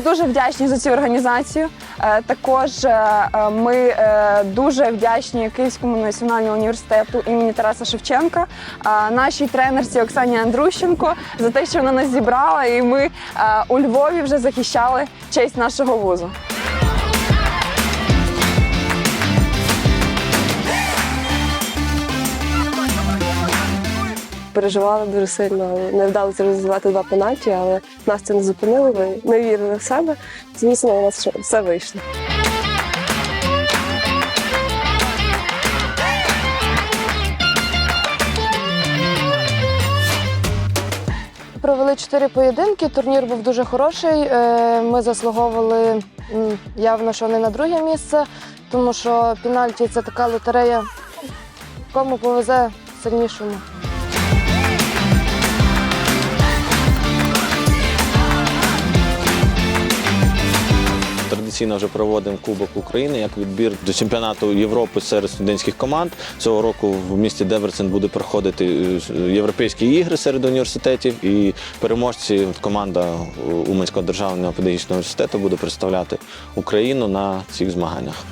дуже вдячні за цю організацію. Е, Також е, е, ми дуже вдячні Київському національному університету імені Тараса Шевченка, нашій тренерці Оксані Андрущенко за те, що вона нас зібрала, і ми у Львові вже захищали честь нашого вузу. Переживала дуже сильно. Не вдалося розвивати два пенальті, але нас це не зупинило. Ми, ми вірили в себе. Звісно, у нас все вийшло. Провели чотири поєдинки. Турнір був дуже хороший. Е, Ми заслуговували явно, що не на друге місце, тому що пенальті це така лотерея, кому повезе сильнішому. Традиційно вже проводимо Кубок України як відбір до чемпіонату Європи серед студентських команд. Цього року в місті Деверсен буде проходити е, європейські ігри серед університетів. І переможці команда Уманського державного педагогічного університету буде представляти Україну на цих змаганнях.